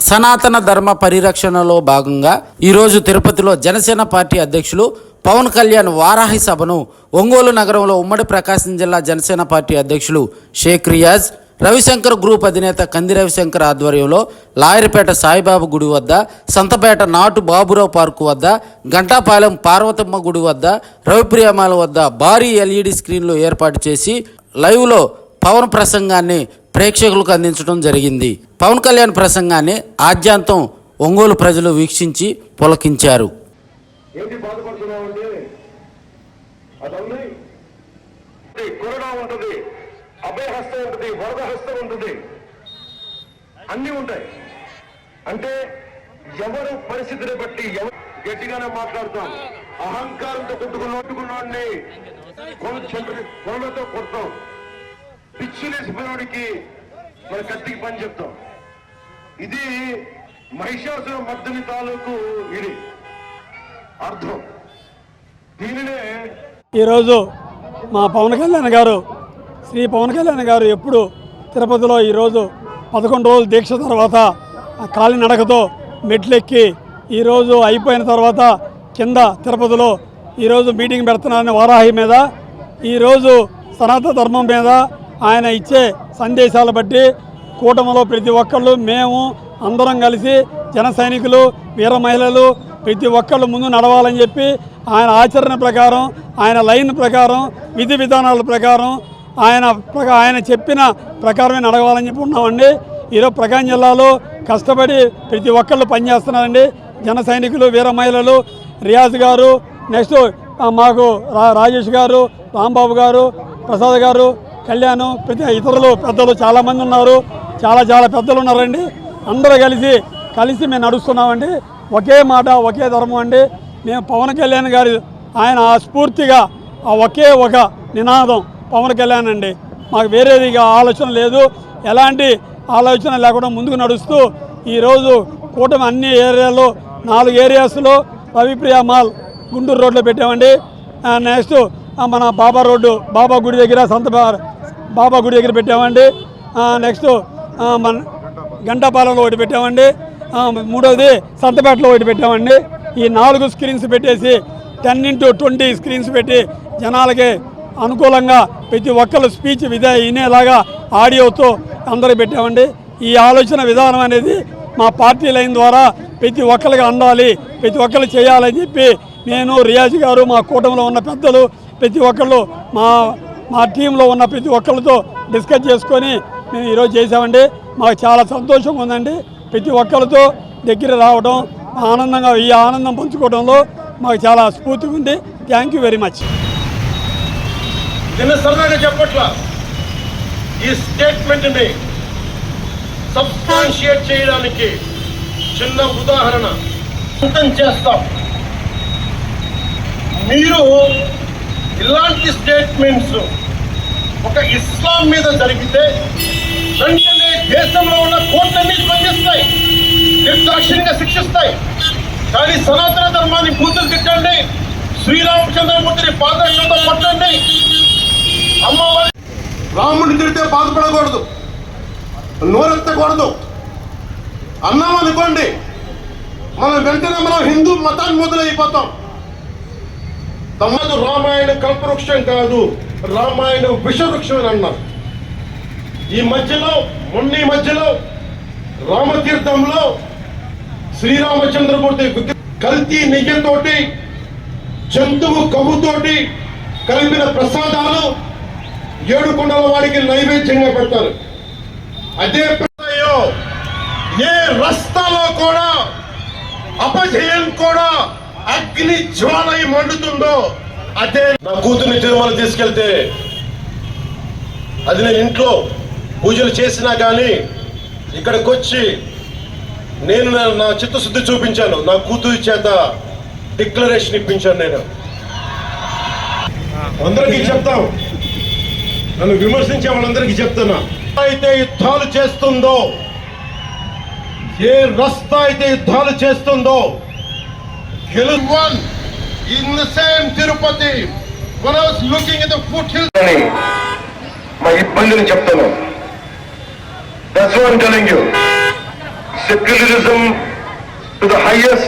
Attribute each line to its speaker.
Speaker 1: సనాతన ధర్మ పరిరక్షణలో భాగంగా ఈరోజు తిరుపతిలో జనసేన పార్టీ అధ్యక్షులు పవన్ కళ్యాణ్ వారాహి సభను ఒంగోలు నగరంలో ఉమ్మడి ప్రకాశం జిల్లా జనసేన పార్టీ అధ్యక్షులు షేక్ రియాజ్ రవిశంకర్ గ్రూప్ అధినేత కంది రవిశంకర్ ఆధ్వర్యంలో లాయర్పేట సాయిబాబు గుడి వద్ద సంతపేట నాటు బాబురావు పార్కు వద్ద గంటాపాలెం పార్వతమ్మ గుడి వద్ద రవిప్రియమాల వద్ద భారీ ఎల్ఈడి స్క్రీన్లు ఏర్పాటు చేసి లైవ్లో పవన్ ప్రసంగాన్ని ప్రేక్షకులకు అందించడం జరిగింది. పవన్ కళ్యాణ్ ప్రసంగాన్ని ఆద్యాంతం ఒంగోలు ప్రజలు వీక్షించి పులకించారు.
Speaker 2: ఏంటి ఉంటుంది అన్నీ ఉంటాయి. అంటే ఎవరు పరిస్థితిని బట్టి ఎవరు గట్టిగానే మాట్లాడతాం. అహంకారంతో కొట్టుకున్న కొట్టుకున్నవాడిని కొంచెం కొనలతో కొడతాం. పిచ్చిలేసిపోయినవాడికి మరి కత్తికి పని చెప్తాం. ఇది మహిషాసుర మద్దని తాలూకు ఇది. అర్థం. దీనినే
Speaker 3: ఈరోజు మా పవన్ కళ్యాణ్ గారు శ్రీ పవన్ కళ్యాణ్ గారు ఎప్పుడు తిరుపతిలో ఈరోజు పదకొండు రోజులు దీక్ష తర్వాత ఆ కాలినడకతో మెట్లెక్కి ఈరోజు అయిపోయిన తర్వాత కింద తిరుపతిలో ఈరోజు మీటింగ్ పెడుతున్నారని వారాహి మీద ఈరోజు సనాతన ధర్మం మీద ఆయన ఇచ్చే సందేశాలు బట్టి కూటమిలో ప్రతి ఒక్కళ్ళు మేము అందరం కలిసి జన సైనికులు వీర మహిళలు ప్రతి ఒక్కళ్ళు ముందు నడవాలని చెప్పి ఆయన ఆచరణ ప్రకారం ఆయన లైన్ ప్రకారం విధి విధానాల ప్రకారం ఆయన ఆయన చెప్పిన ప్రకారమే నడవాలని చెప్పి ఉన్నామండి. ఈరోజు ప్రకాశం జిల్లాలో కష్టపడి ప్రతి ఒక్కళ్ళు పనిచేస్తున్నారండి. జన సైనికులు వీర మహిళలు రియాజ్ గారు నెక్స్ట్ మాకు రా రాజేష్ గారు రాంబాబు గారు ప్రసాద్ గారు కళ్యాణ్ ప్రతి ఇతరులు పెద్దలు చాలామంది ఉన్నారు. చాలా చాలా పెద్దలు ఉన్నారండి. అందరూ కలిసి కలిసి మేము నడుస్తున్నామండి. ఒకే మాట ఒకే ధర్మం అండి. మేము పవన్ కళ్యాణ్ గారి ఆయన ఆ స్ఫూర్తిగా ఆ ఒకే ఒక నినాదం పవన్ కళ్యాణ్ అండి. మాకు వేరేది ఆలోచన లేదు. ఎలాంటి ఆలోచన లేకుండా ముందుకు నడుస్తూ ఈరోజు కూటమి అన్ని ఏరియాలో నాలుగు ఏరియాస్లో రవిప్రియ మాల్ గుంటూరు రోడ్లో పెట్టామండి. నెక్స్ట్ మన బాబా రోడ్డు బాబా గుడి దగ్గర సంత బాబా గుడి దగ్గర పెట్టామండి. నెక్స్ట్ మన గంటాపాలెంలో ఒకటి పెట్టామండి. మూడవది సంతపేటలో ఒకటి పెట్టామండి. ఈ నాలుగు స్క్రీన్స్ పెట్టేసి టెన్ ఇంటూ ట్వంటీ స్క్రీన్స్ పెట్టి జనాలకి అనుకూలంగా ప్రతి ఒక్కరు స్పీచ్ విధా వినేలాగా ఆడియోతో అందరూ పెట్టామండి. ఈ ఆలోచన విధానం అనేది మా పార్టీ లైన్ ద్వారా ప్రతి ఒక్కరికి అందాలి ప్రతి ఒక్కరు చేయాలని చెప్పి నేను రియాజ్ గారు మా కూటమిలో ఉన్న పెద్దలు ప్రతి ఒక్కళ్ళు మా మా టీంలో ఉన్న ప్రతి ఒక్కరితో డిస్కస్ చేసుకొని మేము ఈరోజు చేసామండి మాకు చాలా సంతోషంగా ఉందండి. ప్రతి ఒక్కరితో దగ్గర రావడం ఆనందంగా ఈ ఆనందం పంచుకోవడంలో మాకు చాలా స్ఫూర్తిగా ఉంది. థ్యాంక్ యూ వెరీ మచ్
Speaker 2: నిన్న సరదాగా చెప్పట్ల ఈ స్టేట్మెంట్ని సబ్స్టాన్షియేట్ చేయడానికి చిన్న ఉదాహరణ. అంతం చేస్తాం. మీరు ఇలాంటి స్టేట్మెంట్స్ ఒక ఇస్లాం మీద జరిగితే వెంటనే దేశంలో ఉన్న కోర్టులన్నీ స్పందిస్తాయి నిర్దాక్షిణ్యంగా శిక్షిస్తాయి. కానీ సనాతన ధర్మాన్ని బూతులు తిట్టండి శ్రీరామచంద్రమూర్తిని పాదరక్షతో పట్టండి అమ్మవారి రాముడిని తిడితే బాధపడకూడదు నోరెత్తకూడదు. అన్నాం అనుకోండి మనం వెంటనే మనం హిందూ మతాన్ని మొదలైపోతాం. తమ్మదు రామాయణ కల్పవృక్షం కాదు రామాయణ విషవృక్షం అని అన్నారు. ఈ మధ్యలో మొన్న మధ్యలో రామతీర్థంలో శ్రీరామచంద్రమూర్తి కల్తీ నెయ్యితోటి జంతువు కవుతోటి కలిపిన ప్రసాదాలు ఏడు కొండల వాడికి నైవేద్యంగా పెడతారు. అదే ఏ రస్తాలో కూడా అపజయం కూడా అగ్ని జ్వాలై మండుతుందో అదే నా కూతుర్ని తిరుమల తీసుకెళ్తే అది నేను ఇంట్లో పూజలు చేసినా కానీ ఇక్కడికి వచ్చి నేను నా- నా చిత్తశుద్ధి చూపించాను. నా కూతురి చేత డిక్లరేషన్ ఇప్పించాను నేను. అందరికీ చెప్తాం. నన్ను విమర్శించే వాళ్ళందరికీ చెప్తున్నా. అయితే యుద్ధాలు చేస్తుందో ఏ రస్తా అయితే యుద్ధాలు చేస్తుందో one in the same Tirupati when I was looking at the foothills అని మా ఇబ్బందిని చెప్తాను that's what telling you secularism to the highest